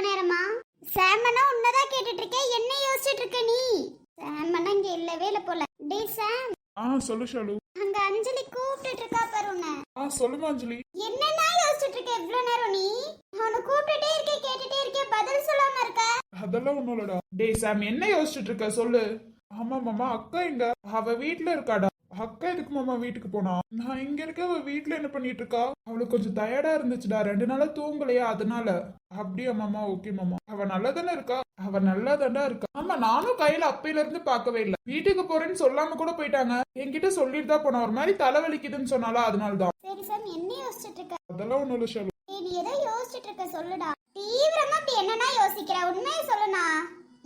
எவ்வளவு நேரமா? சாமனா உன்னதான் கேட்டுட்டு இருக்கேன் என்ன யோசிச்சுட்டு இருக்க நீ? சாமனா இங்க இல்லவே இல்ல போல. டேய் சாம். ஆ சொல்லு ஷாலு. அங்க அஞ்சலி கூப்பிட்டுட்டு இருக்கா பாரு உன்னை. ஆ சொல்லுமா அஞ்சலி. என்னன்னா யோசிச்சுட்டு இருக்க எவ்வளவு நேரம் நீ? அவனை கூப்பிட்டுட்டே இருக்கே கேட்டுட்டே இருக்கே பதில் சொல்லாம இருக்க. அதெல்லாம் ஒண்ணும் இல்லடா. டேய் சாம் என்ன யோசிச்சுட்டு இருக்க சொல்லு. ஆமா மாமா அக்கா எங்க? அவ வீட்ல இருக்காடா. அக்கா எதுக்கு மாமா வீட்டுக்கு போனா? நான் இங்க இருக்க அவ வீட்ல என்ன பண்ணிட்டு இருக்கா அவளுக்கு கொஞ்சம் டயர்டா இருந்துச்சுடா. ரெண்டு நாளா தூங்கலையா? அதனால. அப்படியா மாமா? ஓகே மாமா. அவ நல்லா தானே இருக்கா? அவ நல்லா தானே இருக்கா. ஆமா நானும் கையில அப்பையில இருந்து பார்க்கவே இல்ல. வீட்டுக்கு போறேன்னு சொல்லாம கூட போயிட்டாங்க. என்கிட்ட சொல்லிட்டு தான் போனா. ஒரு மாதிரி தலைவலிக்குதுன்னு சொன்னாலா அதனாலதான். சரி சாம் என்ன யோசிச்சுட்டு இருக்க அதெல்லாம் ஒண்ணும் இல்ல ஏய், நீ ஏதோ யோசிச்சுட்டு இருக்க சொல்லுடா. தீவிரமா அப்படி என்னன்னா யோசிக்கிற? உண்மையை சொல்லுனா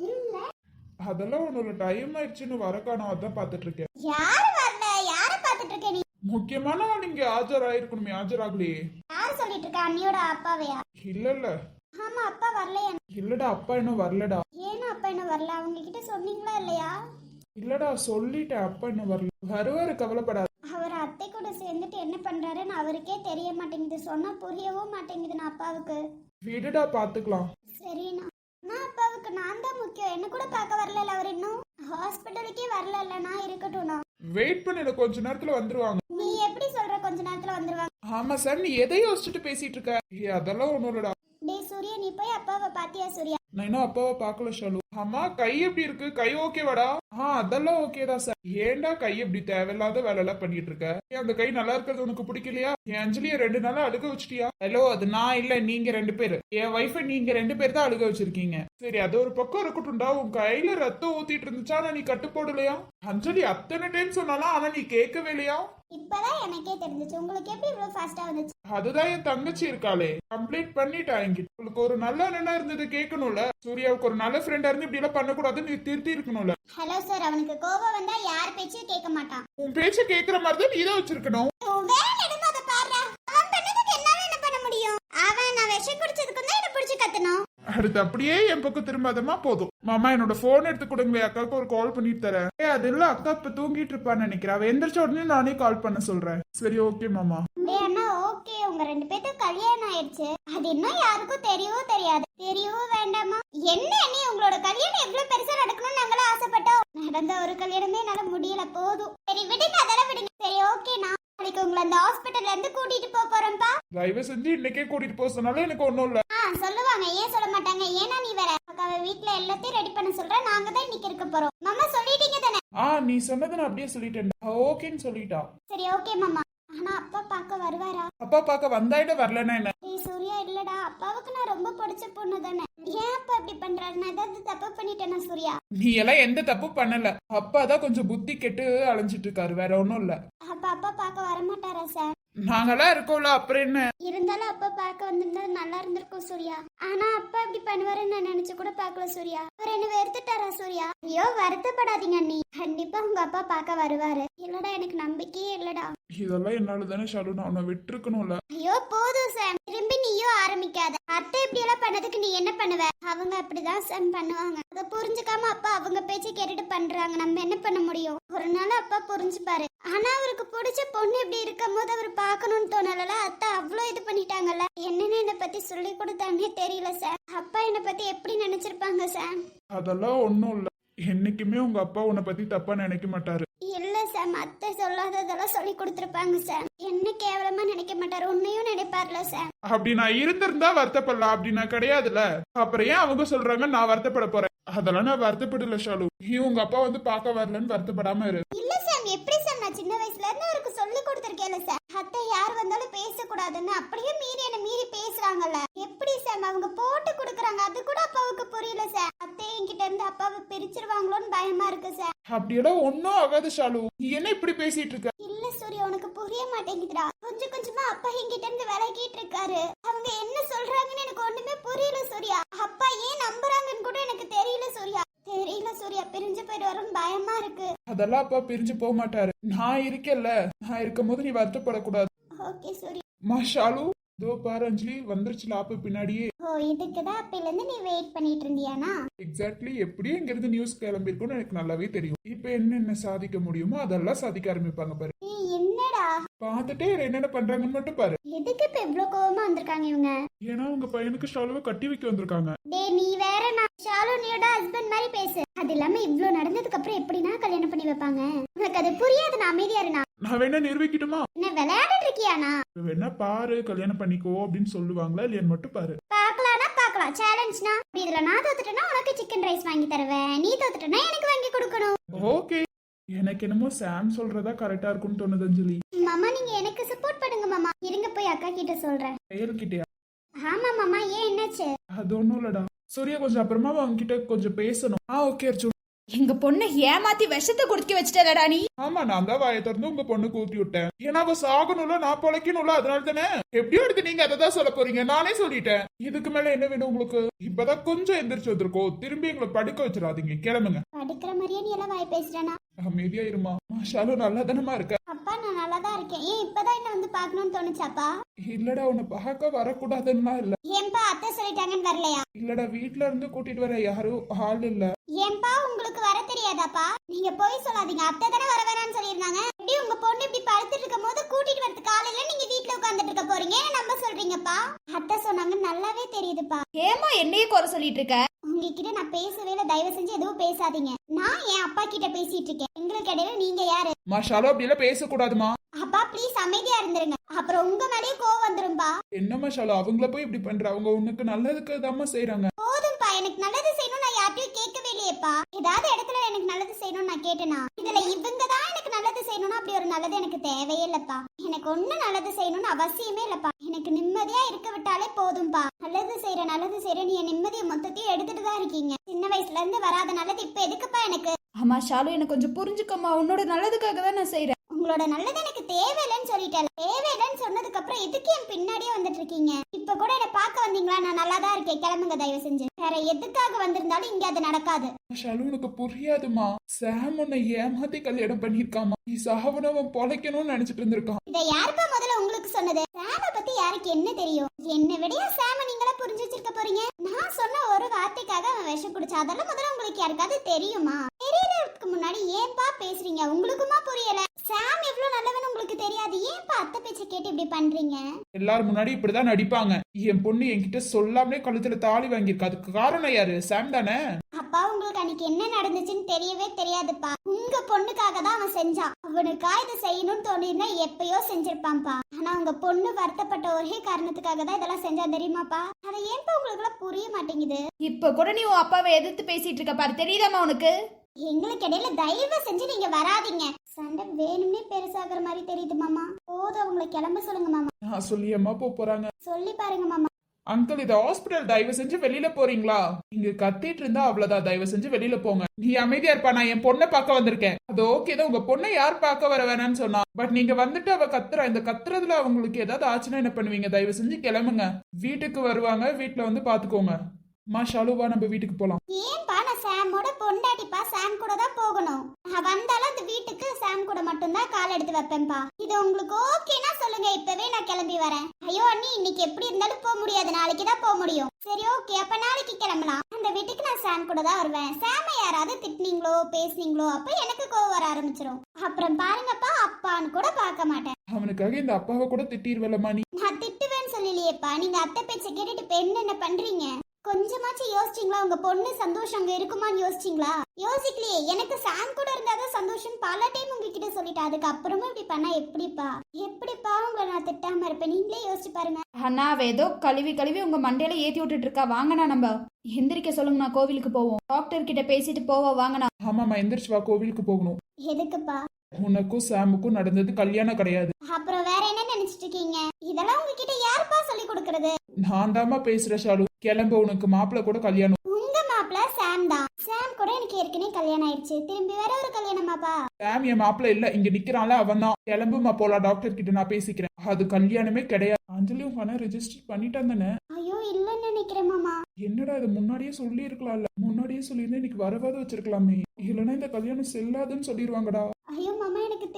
இல்ல. அதெல்லாம் ஒண்ணும் இல்ல. டைம் ஆயிடுச்சுன்னு வர காணோம். அதான் பாத்துட்டு இருக்கேன் யாரு வரல யார பாத்துட்டு இருக்க நீ முக்கியமான இங்க ஆஜராயிருக்கணுமே ஆஜராகலையே யார் சொல்லிட்டு இருக்க அண்ணியோட அப்பாவையா இல்ல இல்ல ஆமா அப்பா வரலையா. இல்லடா அப்பா இன்னும் வரலடா. ஏன்னா அப்பா என்ன வரல? அவங்க கிட்ட சொன்னீங்களா இல்லையா? இல்லடா சொல்லிட்டேன் அப்பா இன்னும் வரல. வருவாரு கவலைப்படாத. அவர் அத்தை கூட சேர்ந்துட்டு என்ன பண்றாருன்னு அவருக்கே தெரிய மாட்டேங்குது. சொன்னா புரியவும் மாட்டேங்குதுண்ணா அப்பாவுக்கு. விடுடா பாத்துக்கலாம். சரிண்ணா நான் அப்பாவுக்கு நான் தான் முக்கியம். என்ன கூட பார்க்க வரல அவர் இன்னும்? ஹாஸ்பிட்டலுக்கே வரலல்லண்ணா இருக்கட்டும்ண்ணா வெயிட் பண்ணிடு கொஞ்ச நேரத்துல வந்துருவாங்க. நீ எப்படி சொல்ற கொஞ்ச நேரத்துல வந்துருவாங்க? ஆமா சார் நீ எதை யோசிச்சுட்டு பேசிட்டு இருக்க. ஏய், அதெல்லாம் ஒண்ணும் இல்லடா. டேய் சூர்யா நீ போய் அப்பாவை பாத்தியா சூர்யா? நான் இன்னும் அப்பாவை பார்க்கல ஷாலு. அம்மா கை எப்படி இருக்கு? கை ஓகேவாடா ஆ அதெல்லாம் ஓகே தான் சார் ஏன்டா கை எப்படி தேவையில்லாத வேலை எல்லாம் பண்ணிட்டு இருக்க? அந்த கை நல்லா இருக்கிறது உனக்கு பிடிக்கலையா? என் அஞ்சலிய ரெண்டு நாளா அழுக வச்சிட்டியா? ஹலோ அது நான் இல்ல நீங்க ரெண்டு பேரு. என் ஒய்ஃபை நீங்க ரெண்டு பேர் தான் அழுக வச்சிருக்கீங்க. சரி அது ஒரு பக்கம் இருக்கட்டும்டா. உன் கையில ரத்தம் ஊத்திட்டு இருந்துச்சா? ஆனா நீ கட்டு போடலையா? அஞ்சலி அத்தனை டைம் சொன்னாலும் ஆனா நீ கேட்கவே இல்லையா? இப்பதான் எனக்கே தெரிஞ்சுச்சு. உங்களுக்கு எப்படி இவ்வளவு ஃபாஸ்டா வந்துச்சு? அதுதான் என் தங்கச்சி இருக்காளே. கம்ப்ளீட் பண்ணிட்டா என்கிட்ட. உங்களுக்கு ஒரு நல்ல அண்ணனா இருந்தது கேட்கணும்ல? சூர்யாவுக்கு ஒரு நல்ல ஃப்ரெண்டா இருந்து இப்படி எல்லாம் பண்ணக்கூடாதுன்னு நீ திருத்தி இருக்கணும்ல. ஹலோ சார் அவனுக்கு கோபம் வந்தா யார் பேச்சையும் கேட்க மாட்டான். உன் பேச்ச கேக்குற மாதிரி தான் நீ தான் வச்சிருக்கணும் அடுத்து அப்படியே என் பக்கம் திரும்பாதமா போதும். மாமா என்னோட போன் எடுத்து கொடுங்களே அக்காவுக்கு ஒரு கால் பண்ணிட்டு தரேன். ஏ அது இல்ல அக்கா இப்ப தூங்கிட்டு இருப்பான்னு நினைக்கிறேன் அவ எந்திரிச்ச உடனே நானே கால் பண்ண சொல்றேன். சரி ஓகே மாமா. அண்ணா ஓகே உங்க ரெண்டு பேத்துக்கு கல்யாணம் ஆயிடுச்சு. அது இன்னும் யாருக்கும் தெரியவும் தெரியாது. தெரியவும் வேண்டாமா? என்ன நீ உங்களோட கல்யாணம் எவ்வளவு பெருசா நடக்கணும்னு நாங்களும் ஆசைப்பட்டோம். நடந்த ஒரு கல்யாணமே என்னால முடியல போதும். சரி விடுங்க அதெல்லாம் விடுங்க சரி ஓகேண்ணா நாளைக்கு உங்களை அந்த ஹாஸ்பிட்டல்ல இருந்து கூட்டிட்டு போக போறேன்ப்பா தயவு செஞ்சு இன்னைக்கே கூட்டிட்டு போக சொன்னாலும் எனக்கு ஒண்ணும் இல்ல. ஆ சொல்லுவாங்க. ஏன் சொல்ல மாட்டாங்க? ஏன்னா நீ வேற அக்காவை வீட்ல எல்லாத்தையும் ரெடி பண்ண சொல்ற. நாங்க தான் இன்னைக்கு இருக்க போறோம். மாமா சொல்லிட்டீங்க தானே? ஆ நீ சொன்னதை நான் அப்படியே சொல்லிட்டேன் ஓகேன்னு சொல்லிட்டா. சரி ஓகே மாமா. ஆனா அப்பா பார்க்க வருவாரா? அப்பா பார்க்க வந்தாயிட்ட வரலன்னா என்ன? ஏய் சூர்யா இல்லடா. அப்பாவுக்கு நான் ரொம்ப பிடிச்ச பொண்ணு தானே. ஏன் அப்பா இப்படி பண்றாரு? நான் ஏதாவது தப்பு பண்ணிட்டேனா சூர்யா? நீ எல்லாம் எந்த தப்பு பண்ணல. அப்பா தான் கொஞ்சம் புத்தி கெட்டு அலைஞ்சிட்டு இருக்காரு. வேற ஒண்ணும் இல்ல. அப்ப அப்பா பார்க்க வரமாட்டாரா சார்? நாங்கெல்லாம் இருக்கோம்ல அப்புறம் என்ன? இருந்தாலும் அப்பா பார்க்க வந்திருந்தா நல்லா இருந்திருக்கும் சூர்யா. ஆனா அப்பா இப்படி பண்ணுவாருன்னு நான் நினைச்சு கூட பார்க்கல சூர்யா. அவர் என்ன வெறுத்துட்டாரா சூர்யா? ஐயோ வருத்தப்படாதீங்க அண்ணி. கண்டிப்பா உங்க அப்பா பார்க்க வருவாரு. இல்லடா எனக்கு நம்பிக்கையே இல்லடா. இதெல்லாம் என்னால தானே ஷாலு நான் உன்னை விட்டுருக்கணும்ல. ஐயோ போதும் சாம். திரும்பி நீயும் ஆரம்பிக்காத. அத்தை இப்படி எல்லாம் பண்ணதுக்கு நீ என்ன பண்ணுவ? அவங்க அப்படிதான் சாம் பண்ணுவாங்க. அதை புரிஞ்சுக்காம அப்பா அவங்க பேச்சை கேட்டுட்டு பண்றாங்க. நம்ம என்ன பண்ண முடியும்? ஒரு நாள் அப்பா புரிஞ்சுப்பாரு. ஆனா அவருக்கு பிடிச்ச பொண்ணு இப்படி இருக்கும் போது அவர் பார்க்கணும்னு தோணல அத்தை அவ்வளோ இது பண்ணிட்டாங்கல்ல? என்னன்னு என்னை பத்தி சொல்லி கொடுத்தானே தெரியல சார். அப்பா என்னை பத்தி எப்படி நினைச்சிருப்பாங்க சார்? அதெல்லாம் ஒண்ணும் இல்ல. என்னைக்குமே உங்க அப்பா உன்னை பத்தி தப்பா நினைக்க மாட்டாரு. இல்ல சாம் அத்தை சொல்லாததெல்லாம் சொல்லி கொடுத்துருப்பாங்க சார். என்ன கேவலமா நினைக்க மாட்டாரு. உன்னையும் நினைப்பார்ல சார். அப்படி நான் இருந்திருந்தா வருத்தப்படலாம். அப்படி நான் கிடையாதுல அப்புறம் ஏன் அவங்க சொல்றாங்க நான் வருத்தப்பட போறேன்? அதெல்லாம் நான் வருத்தப்படல ஷாலு. நீ உங்க அப்பா வந்து பார்க்க வரலன்னு வருத்தப்படாம இரு. இல்ல சாம் எப்படி சார்? நான் சின்ன வயசுல இருந்து அவருக்கு சார் அப்படியடா ஒன்னும் ஆகாது ஷாலு. நீ என்ன இப்படி பேசிட்டு இருக்க? இல்ல சூர்யா உனக்கு புரிய மாட்டேங்குதுடா. கொஞ்சம் கொஞ்சமா அப்பா என்கிட்ட இருந்து விலகிட்டு இருக்காரு. அவங்க என்ன சொல்றாங்கன்னு எனக்கு ஒண்ணுமே புரியல சூர்யா. அப்பா ஏன் நம்புறாங்கன்னு கூட எனக்கு தெரியல சூர்யா. தெரியல சூர்யா. பிரிஞ்சு போயிட்டு போயிடுவாருன்னு பயமா இருக்கு. அதெல்லாம் அப்பா பிரிஞ்சு போக மாட்டாரு. நான் இருக்கேன்ல. நான் இருக்கும் போது நீ வருத்தப்படக்கூடாது. ஓகே சூர்யா. மா ஷாலு இதோ பாரு அஞ்சலி வந்துருச்சுல ஆப்பு பின்னாடியே. ஓ இதுக்கு தான் அப்பையிலேருந்து நீ வெயிட் பண்ணிட்டு இருந்தியானா எக்ஸாக்ட்லி எப்படியும் இங்கிருந்து நியூஸ் கிளம்பிருக்கும்னு எனக்கு நல்லாவே தெரியும். இப்ப என்னென்ன சாதிக்க முடியுமோ அதெல்லாம் சாதிக்க ஆரம்பிப்பாங்க பாரு. ஏய் என்னடா? பார்த்துட்டே என்னென்ன பண்றாங்கன்னு மட்டும் பாரு. எதுக்கு இப்ப இவ்ளோ கோவமா வந்திருக்காங்க இவங்க? ஏன்னா உங்க பையனுக்கு ஷாலுவை கட்டி வைக்க வந்திருக்காங்க. டேய் நீ வேற நான் ஷாலுனியோட ஹஸ்பண்ட் மாதிரி பேசு. அது இல்லாம இவ்ளோ நடந்ததுக்கு அப்புறம் எப்படினா கல்யாணம் பண்ணி வைப்பாங்க? உனக்கு அது புரியாது நான் அமைதியா இருந்தா நான் வேணா நிரூபிக்கட்டுமா? என்ன விளையாடிட்டு இருக்கியானா வேணா பாரு கல்யாணம் பண்ணிக்கோ அப்படின்னு சொல்லுவாங்களா இல்லையான்னு மட்டும் பாரு. பார்க்கலாம்னா பார்க்கலாம். சேலஞ்ச்னா இதுல நான் தோத்துட்டேன்னா உனக்கு சிக்கன் ரைஸ் வாங்கி தருவேன். நீ தோத்துட்டேன்னா எனக்கு வாங்கி கொடுக்கணும். ஓகே. எனக்கு என்னமோ சாம் சொல்றதா கரெக்டா இருக்கும்னு தோணுது அஞ்சலி. மாமா நீங்க எனக்கு சப்போர்ட் பண்ணுங்க மாமா. இருங்க போய் அக்கா கிட்ட சொல்றேன். செயல்கிட்டயா? ஆமா மாமா. ஏன் என்னாச்சு? அது ஒண்ணும் இல்லடா. சூர்யா கொஞ்சம் அப்புறமா அவங்க கிட்ட கொஞ்சம் பேசணும். ஆ ஓகே அர்ஜுன். எங்க பொண்ணை ஏமாத்தி விஷத்தை குடிக்க வச்சுட்டலடா நீ. ஆமா நான் தான் வாயை திறந்து உங்க பொண்ணுக்கு ஊத்தி விட்டேன். ஏன்னா அவ சாகணும்ல நான் பொழைக்கணும்ல அதனால தானே எப்படியோ எடுத்து நீங்க அதை தான் சொல்ல போறீங்க. நானே சொல்லிட்டேன். இதுக்கு மேல என்ன வேணும் உங்களுக்கு? இப்பதான் கொஞ்சம் எந்திரிச்சு வந்திருக்கோம் திரும்பி எங்களை படுக்க வச்சிடாதீங்க. கிளம்புங்க. படிக்கிற மாதிரியே நீ எல்லாம் வாய் பேசுறேனா? அமைதியா இருமா. மாஷாலும் நல்லா தானமா இருக்க. அப்பா நான் நல்லா தான் இருக்கேன். ஏன் இப்பதான் என்ன வந்து பார்க்கணும்னு தோணுச்சாப்பா? இல்லடா உன்னை பார்க்க வரக்கூடாதுன்னா இல்ல? ஏன்பா அத்தை சொல்லிட்டாங்கன்னு வரலையா? இல்லடா வீட்ல இருந்து கூட்டிட்டு வர யாரும் ஆள் இல்ல. ஏன்பா உங்களுக்கு வர தெரியாதாப்பா? நீங்க போய் சொல்லாதீங்க. அத்தை தானே வர வேணாம்னு சொல்லியிருந்தாங்க. எப்படி உங்க பொண்ணு இப்படி படுத்துட்டு இருக்கும் போது கூட்டிட்டு வரது காலையில நீங்க வீட்ல உட்கார்ந்துட்டு இருக்க போறீங்க? ஏன் நம்ப சொல்றீங்கப்பா? அத்தை சொன்னாங்க நல்லாவே தெரியுதுப்பா. ஏமா என்னையே குறை சொல்லிட்டு இருக்க? உங்ககிட்ட நான் பேசவே இல்லை. தயவு செஞ்சு எதுவும் பேசாதீங்க. நான் என் அப்பா கிட்ட பேசிட்டு இருக்கேன். எங்களுக்கு இடையில நீங்க யாரு? மாஷாலும் அப்படியெல்லாம் பேசக்கூடாதுமா. அப்பா ப்ளீஸ் அமைதியா இருந்துருங்க. அப்புறம் உங்க மேலேயே கோவம் வந்துரும்பா. என்ன மாஷாலும் அவங்கள போய் இப்படி பண்ற? அவங்க உனக்கு நல்லதுக்கு தாம்மா செய்யறாங்க போதும்பா எனக்கு நல்லது செய்யணும் நான் யார்ட்டையும் கேட்கவே இல்லையேப்பா. ஏதாவது இடத்துல எனக்கு நல்லது செய்யணும்னு நான் கேட்டேனா? இதுல இவங்க தான் எனக்கு நல்லது செய்யணும்னா அப்படி ஒரு நல்லது எனக்கு தேவையே இல்லப்பா. எனக்கு ஒண்ணும் நல்லது செய்யணும்னு அவசியமே இல்லப்பா. எனக்கு நிம்மதியா இருக்க விட்டாலே போதும்பா. நல்லது செய்யற நல்லது செய்யற நீ நிம்மதியை மொத்தத்தையும் எடுத்துட்டு தான் இருக்கீங்க. சின்ன வயசுல இருந்து வராத நல்லது இப்ப எதுக்குப்பா எனக்கு? ஆமா ஷாலு எனக்கு கொஞ்சம் புரிஞ்சுக்கம்மா. உன்னோட நல்லதுக்காக தான் நான் செய்யறேன் உங்களோட நல்லது எனக்கு தேவையில்லைன்னு சொல்லிட்டேன். தேவையில்லைன்னு சொன்னதுக்கு அப்புறம் எதுக்கு என் பின்னாடியே வந்துட்டு இருக்கீங்க இப்ப கூட என்ன பார்க்க வந்தீங்களா? நான் நல்லா தான் இருக்கேன். கிளம்புங்க தயவு செஞ்சு. வேற எதுக்காக வந்திருந்தாலும் இங்க அது நடக்காது. ஷாலு உனக்கு புரியாதுமா. சாம் உன்னை ஏமாத்தி கல்யாணம் பண்ணிருக்காமா நீ சாவனவன் பொழைக்கணும்னு நினைச்சிட்டு இருந்திருக்கான். இதை யாருப்பா முதல்ல உங்களுக்கு சொன்னது? சாம பத்தி யாருக்கு என்ன தெரியும்? என்ன விடையா சாம நீங்களா புரிஞ்சு வச்சிருக்க போறீங்க? நான் சொன்ன ஒரு வார்த்தைக்காக அவன் விஷம் குடிச்சா அதெல்லாம் முதல்ல உங்களுக்கு யாருக்காவது தெரியுமா? தெரியறதுக்கு முன்னாடி ஏன்பா பேசுறீங்க? உங்களுக்குமா புரியல. சாம் எவ்வளவு நல்லவன் உங்களுக்கு தெரியாது. ஏன்பா அத்தை பேச்சை கேட்டு இப்படி பண்றீங்க? எல்லாரும் முன்னாடி இப்படிதான் நடிப்பாங்க. என் பொண்ணு என்கிட்ட சொல்லாமலே கழுத்துல தாலி வாங்கியிருக்கா. அதுக்கு காரணம் யாரு? சாம் தானே? அப்பா உங்களுக்கு அன்னைக்கு என்ன நடந்துச்சுன்னு தெரியவே தெரியாதுப்பா. உங்க பொண்ணுக்காக தான் அவன் செஞ்சான். அவனுக்கா இதை செய்யணும்னு தோணிருந்தா எப்பயோ செஞ்சிருப்பான்ப்பா. ஆனா உங்க பொண்ணு வருத்தப்பட்ட ஒரே காரணத்துக்காக தான் இதெல்லாம் செஞ்சா தெரியுமாப்பா? அதை ஏன்பா உங்களுக்கு எல்லாம் புரிய மாட்டேங்குது? இப்ப கூட நீ உன் அப்பாவை எதிர்த்து பேசிட்டு இருக்க பாரு. தெரியுதாம்மா உனக்கு? எங்களுக்கு இடையில தயவு செஞ்சு நீங்க வராதீங்க. சண்டை வேணும்னே பெருசாகிற மாதிரி தெரியுது மாமா. போதும் அவங்களை கிளம்ப சொல்லுங்க மாமா. நான் சொல்லியம்மா போக போறாங்க. சொல்லி பாருங்க மாமா. அங்கிள் இது ஹாஸ்பிட்டல் தயவு செஞ்சு வெளியில போறீங்களா? இங்க கத்திட்டு இருந்தா அவ்வளவுதான். தயவு செஞ்சு வெளியில போங்க. நீ அமைதியா இருப்பா நான் என் பொண்ணை பார்க்க வந்திருக்கேன். அது ஓகே தான். உங்க பொண்ணை யார் பார்க்க வர வேணாம்னு சொன்னா. பட் நீங்க வந்துட்டு அவ கத்துறா. இந்த கத்துறதுல அவங்களுக்கு ஏதாவது ஆச்சுன்னா என்ன பண்ணுவீங்க? தயவு செஞ்சு கிளம்புங்க. வீட்டுக்கு வருவாங்க. வீட்டுல வந்து பாத்துக்கோங்க. மா ஷாலுவா நம்ம வீட்டுக்கு போலாம். ஏன்பா சாமோட பொண்டாட்டிப்பா சாம் கூட தான் போகணும். நான் வந்தாலும் அந்த வீட்டுக்கு சாம் கூட மட்டும்தான் கால் எடுத்து வைப்பேன்பா இது உங்களுக்கு ஓகேனா சொல்லுங்க இப்பவே நான் கிளம்பி வரேன். ஐயோ அண்ணி இன்னைக்கு எப்படி இருந்தாலும் போக முடியாது. நாளைக்கு தான் போக முடியும். சரி ஓகே அப்ப நாளைக்கு கிளம்பலாம். அந்த வீட்டுக்கு நான் சாம் கூட தான் வருவேன். சாம யாராவது திட்டினீங்களோ பேசுனீங்களோ அப்ப எனக்கு கோவம் வர ஆரம்பிச்சிரும். அப்புறம் பாருங்கப்பா அப்பான்னு கூட பார்க்க மாட்டேன். அவனுக்காக இந்த அப்பாவை கூட திட்டிருவலம்மா நீ. நான் திட்டுவேன்னு சொல்லலையேப்பா. நீங்க அத்தை பேச்ச கேட்டுட்டு இப்ப என்னென்ன பண்றீங்க? கொஞ்சமாச்சும் யோசிச்சிங்களா? உங்க பொண்ணு சந்தோஷம் அங்க இருக்குமான்னு யோசிச்சிங்களா? யோசிக்கலையே எனக்கு சாம் கூட இருந்தாதான் சந்தோஷம் பல டைம் உங்ககிட்ட சொல்லிட்டேன் அதுக்கு அப்புறமும் இப்படி பண்ணா எப்படிப்பா? எப்படிப்பா உங்களை நான் திட்டாம இருப்பேன்? நீங்களே யோசிச்சு பாருங்க. அண்ணா அவ ஏதோ கழுவி கழுவி உங்க மண்டையில ஏத்தி விட்டுட்டு இருக்கா. வாங்கண்ணா நம்ம. எந்திரிக்க சொல்லுங்கண்ணா கோவிலுக்கு போவோம். டாக்டர் கிட்ட பேசிட்டு போவோம் வாங்கண்ணா. ஆமாம்மா எந்திரிச்சு வா கோவிலுக்கு போகணும். எதுக்குப்பா? உனக்கும் சாமுக்கும் நடந்தது கல்யாணம் கிடையாது. அப்புறம் வேற என்ன நினைச்சிட்டு இருக்கீங்க? இதெல்லாம் உங்ககிட்ட யாருப்பா சொல்லி கொடுக்கறது? நான் தாம்மா பேசுற ஷாலு. கிளம்ப உனக்கு மாப்பிள்ளை கூட கல்யாணம். உங்க மாப்பிள்ள சாம் தான். சாம் கூட எனக்கு ஏற்கனவே கல்யாணம் ஆயிடுச்சு. திரும்பி வேற ஒரு கல்யாணமாப்பா? சாம் என் மாப்பிள்ளை இல்ல. இங்க நிக்கிறான்ல அவன் தான். கிளம்புமா போலாம். டாக்டர் கிட்ட நான் பேசிக்கிறேன். அது கல்யாணமே கிடையாது. அஞ்சலி உங்க அண்ணன் ரெஜிஸ்டர் பண்ணிட்டான் தானே? ஐயோ இல்லைன்னு நினைக்கிறேன் மாமா. என்னடா இது? முன்னாடியே சொல்லி இருக்கலாம்ல முன்னாடியே சொல்லியிருந்தா இன்னைக்கு வரவாது வச்சிருக்கலாமே. இல்லைன்னா இந்த கல்யாணம் செல்லாதுன்னு சொல்லிடுவாங்கடா எனக்கு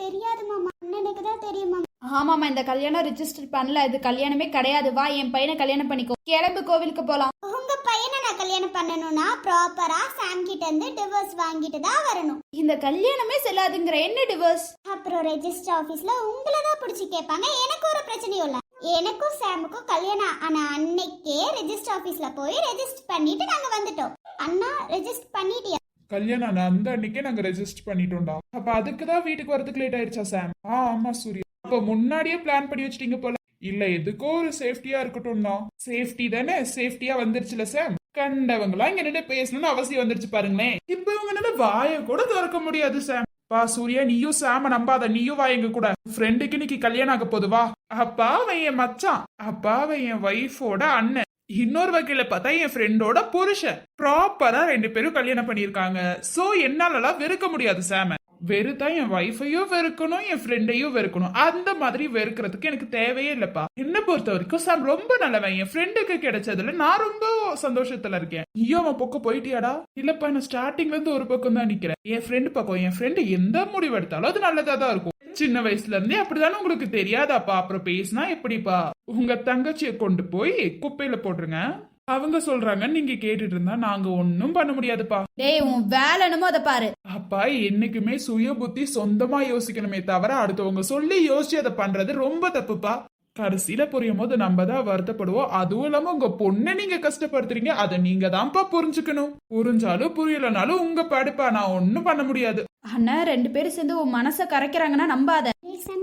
தெரியாது மாமா. அண்ணனுக்கு தான் தெரியும் மாமா. ஆமாம்மா இந்த கல்யாணம் ரிஜிஸ்டர் பண்ணல. இது கல்யாணமே கிடையாது. வா என் பையனை கல்யாணம் பண்ணிக்கோ. கிளம்பு கோவிலுக்கு போலாம். உங்க பையனை நான் கல்யாணம் பண்ணணும்னா ப்ராப்பரா சாம் கிட்ட இருந்து டிவோர்ஸ் வாங்கிட்டு தான் வரணும். இந்த கல்யாணமே செல்லாதுங்கிற என்ன டிவோர்ஸ் அப்புறம் ரெஜிஸ்டர் ஆபீஸ்ல உங்களை தான் பிடிச்சி கேட்பாங்க. எனக்கு ஒரு பிரச்சனையும் இல்ல. எனக்கும் சாமுக்கும் கல்யாணம் ஆனா அன்னைக்கே ரெஜிஸ்டர் ஆபீஸ்ல போய் ரெஜிஸ்டர் பண்ணிட்டு நாங்க வந்துட்டோம். அண்ணா ரெஜிஸ்டர் பண்ணிட்டியா? கல்யாணம் அந்த அன்னைக்கே நாங்க ரெஜிஸ்டர் பண்ணிட்டோம்டா. அப்ப அதுக்கு தான் வீட்டுக்கு வரதுக்கு லேட் ஆயிடுச்சா சாம் ஆ ஆமா சூர்யா. அப்ப முன்னாடியே பிளான் பண்ணி வச்சிட்டீங்க போல. இல்ல எதுக்கோ ஒரு சேஃப்டியா இருக்கட்டும் தான் சேஃப்டி தானே? சேஃப்டியா வந்துருச்சுல சாம் கண்டவங்களா இங்க நின்று பேசணும்னு அவசியம் வந்துருச்சு பாருங்களேன். இப்ப இவங்கனால வாயை கூட திறக்க முடியாது சாம் பா சூர்யா நீயும் சாம நம்பாத நீயும் வா எங்க கூட. ஃப்ரெண்டுக்கு இன்னைக்கு கல்யாணம் ஆக போதுவா அப்பாவை அப்பா அவன் என் மச்சான். அப்பா அவன் என் ஒய்ஃபோட அண்ணன். இன்னொரு வகையில பார்த்தா என் ஃப்ரெண்டோட புருஷன். ப்ராப்பரா ரெண்டு பேரும் கல்யாணம் பண்ணியிருக்காங்க. சோ என்னாலலாம் வெறுக்க முடியாது சாம. வெறுத்தா என் ஒய்ஃபையும் வெறுக்கணும் என் ஃப்ரெண்டையும் வெறுக்கணும். அந்த மாதிரி வெறுக்கிறதுக்கு எனக்கு தேவையே இல்லப்பா. என்ன பொறுத்த வரைக்கும் சாம் ரொம்ப நல்லவன். என் ஃப்ரெண்டுக்கு கிடைச்சதுல நான் ரொம்ப சந்தோஷத்துல இருக்கேன். நீயும் அவன் பக்கம் போயிட்டியாடா? இல்லப்பா நான் ஸ்டார்டிங்ல இருந்து ஒரு பக்கம் தான் நிக்கிறேன். என் ஃப்ரெண்டு பக்கம் என் ஃப்ரெண்டு எந்த முடிவு எடுத்தாலும் அது நல்லதா தான் இருக்கும். சின்ன வயசுல இருந்தே அப்படிதானே உங்களுக்கு தெரியாதாப்பா? அப்புறம் பேசினா எப்படிப்பா? உங்க தங்கச்சியை கொண்டு போய் குப்பையில போட்டுருங்க. அவங்க சொல்றாங்க நீங்க கேட்டுட்டு இருந்தா நாங்க ஒன்னும் பண்ண முடியாதுப்பா. டேய் உன் வேலை என்னமோ அதை பாரு. அப்பா என்னைக்குமே சுய புத்தி சொந்தமா யோசிக்கணுமே தவிர அடுத்தவங்க சொல்லி யோசிச்சு அதை பண்றது ரொம்ப தப்புப்பா. கடைசியில புரியும் போது நம்ம தான் வருத்தப்படுவோம். அதுவும் இல்லாம உங்க பொண்ணை நீங்க கஷ்டப்படுத்துறீங்க. அதை நீங்க தான்ப்பா புரிஞ்சுக்கணும். புரிஞ்சாலும் புரியலனாலும் உங்க படுப்பா நான் ஒன்னும் பண்ண முடியாது. அண்ணா ரெண்டு பேரும் சேர்ந்து உன் மனசை கரைக்கிறாங்கன்னா நம்பாத.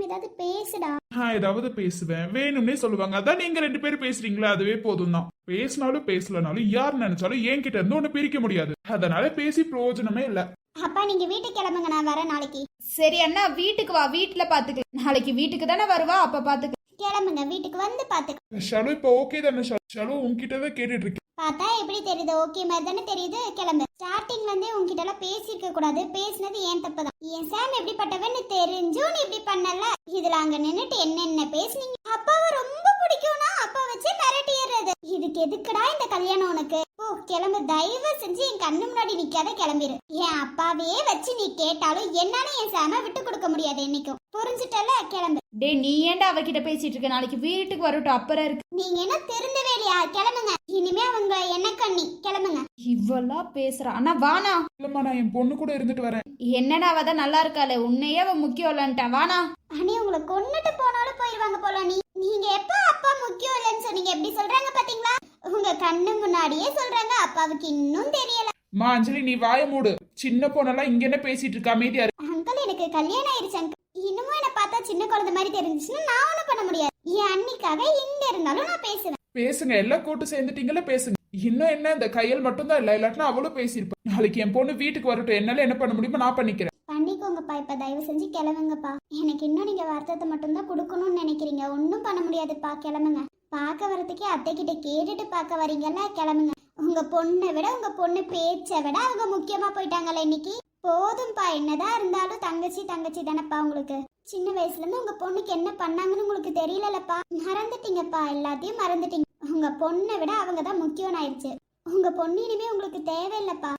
ஏதாவது பேசுடா. நான் ஏதாவது பேசுவேன். வேணும்னே சொல்லுவாங்க. அதான் நீங்க ரெண்டு பேரும் பேசுறீங்களா அதுவே போதும் தான் பேசினாலும் பேசலனாலும் யார் நினைச்சாலும் என்கிட்ட இருந்து ஒண்ணு பிரிக்க முடியாது. அதனால பேசி பிரயோஜனமே இல்ல. அப்பா நீங்க வீட்டுக்கு கிளம்புங்க. நான் வரேன் நாளைக்கு. சரி அண்ணா வீட்டுக்கு வா. வீட்டுல பாத்துக்கலாம். நாளைக்கு வீட்டுக்கு தானே வருவா? அப்ப பாத்துக்கலாம். கிளம்புங்க வீட்டுக்கு வந்து பாத்துக்க. ஷாலு இப்போ ஓகே தானே ஷாலு? உன்கிட்ட தான் கேட்டுட்டு இருக்கேன் பார்த்தா எப்படி தெரியுது? ஓகே மாதிரி தானே தெரியுது? கிளம்பு. ஸ்டார்டிங்ல இருந்தே உன்கிட்ட எல்லாம் பேசிருக்க கூடாது. பேசினது ஏன் தப்பு தான் என் சாம் எப்படிப்பட்டவன்னு தெரிஞ்சும் நீ இப்படி பண்ணல. இதுல அங்க நின்னுட்டு என்னென்ன பேசுனீங்க? அப்பாவை ரொம்ப பிடிக்கும்னா அப்பா வச்சு மிரட்டிடுறது. இதுக்கு எதுக்குடா இந்த கல்யாணம் உனக்கு? ஓ கிளம்பு. தயவு செஞ்சு என் கண்ணு முன்னாடி நிக்காத கிளம்பிரு. என் அப்பாவையே வச்சு நீ கேட்டாலும் என்னால என் சாம விட்டு கொடுக்க முடியாது என்னைக்கும். புரிஞ்சுட்டல? கிளம்பு. டேய் நீ ஏன்டா அவகிட்ட பேசிட்டு இருக்க? நாளைக்கு வீட்டுக்கு வரட்டும் அப்புறம் இருக்கு. நீங்க என்ன திருந்தவே இல்லையா? கிளம்புங்க. இனிமே அவங்க என்ன கண்ணி? கிளம்புங்க. இவெல்லாம் பேசுறா. அண்ணா வானா இல்லம்மா நான் என் பொண்ணு கூட இருந்துட்டு வரேன். என்னடா அவ தான் நல்லா இருக்காளே? உன்னையே அவ முக்கியம் இல்லன்ட்டா. வானா அண்ணி உங்களை கொன்னுட்டு போனாலும் போயிருவாங்க போல நீ. நீங்க எப்ப அப்பா முக்கியம் இல்லைன்னு சொன்னீங்க? எப்படி சொல்றாங்க பாத்தீங்களா? உங்க கண்ணு முன்னாடியே சொல்றாங்க. அப்பாவுக்கு இன்னும் தெரியல. மா அஞ்சலி நீ வாய மூடு. சின்ன பொண்ணெல்லாம் இங்க என்ன பேசிட்டு இருக்க? அமைதியா இரு. அங்கிள் எனக்கு கல்யாணம் ஆயிருச்சு அங்கிள் இன்னமும் என்ன பார்த்தா சின்ன குழந்தை மாதிரி தெரிஞ்சுச்சுன்னா நான் ஒண்ணும் பண்ண முடியாது. என் அண்ணிக்காக இங்க இருந்தாலும் நான் பேசுவேன். பேசுங்க எல்லாம் கூட்டு சேர்ந்துட்டீங்களா பேசுங்க. இன்னும் என்ன இந்த கையல் மட்டும் தான் இல்ல இல்லாட்டினா அவளும் பேசியிருப்பா. நாளைக்கு என் பொண்ணு வீட்டுக்கு வரட்டும் என்னால என்ன பண்ண முடியுமோ நான் பண்ணிக்கிறேன். பண்ணிக்கோங்கப்பா இப்ப தயவு செஞ்சு கிளம்புங்கப்பா. எனக்கு இன்னும் நீங்க வருத்தத்தை மட்டும்தான் கொடுக்கணும்னு நினைக்கிறீங்க. ஒன்றும் பண்ண முடியாதுப்பா கிளம்புங்க. பார்க்க வரதுக்கே அத்தை கிட்ட கேட்டுட்டு பார்க்க வரீங்கல்ல கிளம்புங்க. உங்க பொண்ணை விட உங்க பொண்ணு பேச்சை விட அவங்க முக்கியமா போயிட்டாங்கல்ல இன்னைக்கு. போதும்பா என்னதான் இருந்தாலும் தங்கச்சி தங்கச்சி தானப்பா உங்களுக்கு. சின்ன வயசுல இருந்து உங்க பொண்ணுக்கு என்ன பண்ணாங்கன்னு உங்களுக்கு தெரியலப்பா மறந்துட்டீங்கப்பா எல்லாத்தையும் மறந்துட்டீங்க. உங்க பொண்ணை விட அவங்க தான் முக்கியம் ஆயிடுச்சு. உங்க பொண்ணு இனிமே உங்களுக்கு தேவையில்லைப்பா.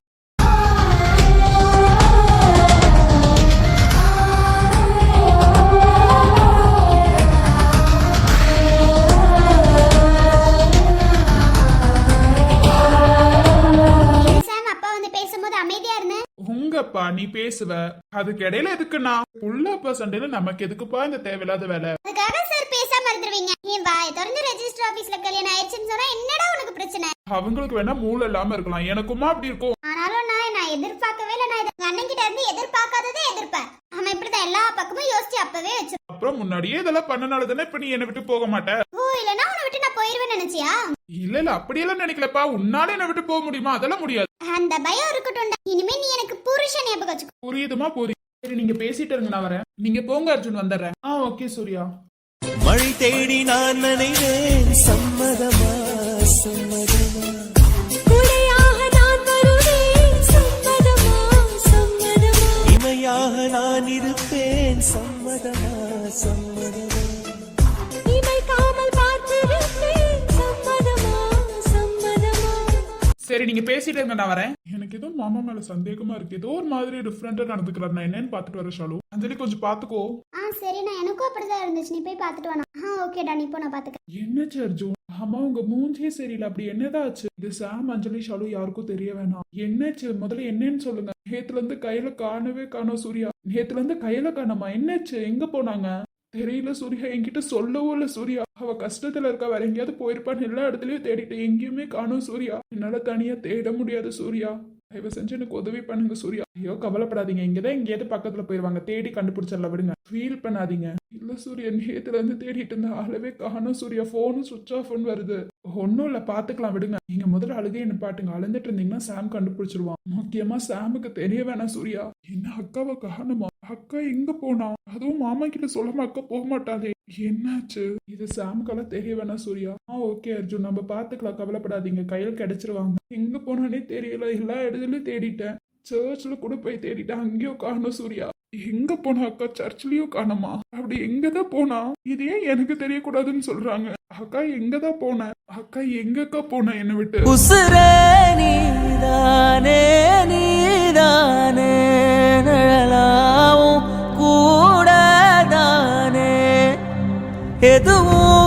உங்கப்பா நீ பேசுவ. அதுக்கு இடையில எதுக்குண்ணா? உள்ளப்பா சண்டையில நமக்கு எதுக்குப்பா இந்த தேவையில்லாத வேலை? அதுக்காக சார் பேசாம இருந்துருவீங்க. என் வாய் திறந்து ரெஜிஸ்டர் ஆபீஸ்ல கல்யாணம் ஆயிடுச்சுன்னு சொன்னா என்னடா உனக்கு பிரச்சனை? அவங்களுக்கு வேணா மூளை இல்லாம இருக்கலாம். எனக்குமா அப்படி இருக்கும்? ஆனாலும் நான் நான் எதிர்பார்க்கவே இல்லை. நான் உங்க அண்ணன் கிட்ட இருந்து எதிர்பார்க்காததே எதிர்ப்பேன். அவன் இப்படிதான் எல்லா பக்கமும் யோசிச்சு அப்பவே வச்சு அப்புறம் முன்னாடியே இதெல்லாம் பண்ணனால தானே இப்ப நீ என்னை விட்டு போக மாட்ட? ஓ இல்லனா உன்னை விட்டு நான் போயிருவேன்னு நினைச்சியா? இல்ல இல்ல அப்படியெல்லாம் நினைக்கலப்பா. உன்னால என்னை விட்டு போக முடியுமா? அதெல்லாம் முடியாது. அந்த பயம் இருக்கட்டும்டா இனிமே நீ எனக்கு புருஷன் ஞாபகம் வச்சுக்கோ. புரியுதுமா புரியுது சரி நீங்க பேசிட்டு இருங்க நான் வரேன். நீங்க போங்க அர்ஜுன் வந்துடுறேன். ஆ ஓகே சூர்யா. மழை தேடி நான் நினைவேன் சம்மதமா சம்மதமா? குடையாக நான் வருவேன். சம்மதமா சம்மதமா? இமையாக நான் இருப்பேன். சம்மதமா சம்மதமா? சரி நீங்க பேசிட்டு இருங்க நான் வரேன். எனக்கு ஏதோ மாமா மேல சந்தேகமா இருக்கு. ஏதோ ஒரு மாதிரி டிஃப்ரெண்டா நடந்துக்கிறாரு. நான் என்னன்னு பாத்துட்டு வரேன் ஷாலு. அஞ்சலி கொஞ்சம் பாத்துக்கோ ஆ சரிண்ணா எனக்கும் அப்படிதான் இருந்துச்சு. நீ போய் பார்த்துட்டு வாண்ணா ஆ ஓகேடா நீ போ நான் பார்த்துக்கிறேன். என்னாச்சு அர்ஜுன்? ஆமா உங்க மூஞ்சியே சரியில்லை. அப்படி என்னதான் ஆச்சு? இது சாம் அஞ்சலி ஷாலு யாருக்கும் தெரிய வேணாம். என்னாச்சு முதல்ல என்னன்னு சொல்லுங்க. நேத்துல இருந்து கையில காணவே காணோம் சூர்யா. நேத்துல இருந்து கையில காணோமா? என்னாச்சு எங்க போனாங்க? தெரியல சூர்யா என்கிட்ட சொல்லவும் இல்லை சூர்யா. அவ கஷ்டத்துல இருக்க வேற எங்கேயாவது போயிருப்பான்னு எல்லா இடத்துலயும் தேடிட்டு எங்கேயுமே காணும் சூர்யா. என்னால தனியா தேட முடியாது சூர்யா. தயவு செஞ்சு எனக்கு உதவி பண்ணுங்க சூர்யா. ஐயோ கவலைப்படாதீங்க. இங்கதான் எங்கேயாவது பக்கத்துல போயிருவாங்க. தேடி கண்டுபிடிச்சிடல விடுங்க. ஃபீல் பண்ணாதீங்க. இல்ல சூர்யா நேத்துல இருந்து தேடிட்டு இருந்த ஆளவே காணும் சூர்யா. போனும் சுவிச் ஆஃப்னு வருது. ஒன்றும் இல்லை பார்த்துக்கலாம் விடுங்க. நீங்கள் முதல்ல அழுகையை நிப்பாட்டுங்க. அழுந்துட்டு இருந்தீங்கன்னா சாம் கண்டுபிடிச்சிருவான். முக்கியமாக சாமுக்கு தெரிய வேணாம் சூர்யா. என்ன அக்காவை காணுமா? அக்கா எங்க போனா? அதுவும் மாமா கிட்ட சொல்லாம அக்கா போக மாட்டாதே என்னாச்சு? இது சாமுக்கெல்லாம் தெரிய வேணாம் சூர்யா. ஆ ஓகே அர்ஜுன். நம்ம பாத்துக்கலாம் கவலைப்படாதீங்க. கையில் கிடைச்சிருவாங்க. எங்க போனானே தெரியல. எல்லா இடத்துலயும் தேடிட்டேன். சர்ச்ல கூட போய் தேடிட்டேன். அங்கேயும் காணும் சூர்யா. எங்க போனா அக்கா சர்ச்லயும் காணமா? அப்படி எங்கதான் போனா? இது ஏன் எனக்கு தெரியக்கூடாதுன்னு சொல்றாங்க. அக்கா எங்கதான் போன? அக்கா எங்கக்கா போன என்னை விட்டு? உசுரே நீதானே நீதானே நிழலாவும் கூடதானே. எதுவும்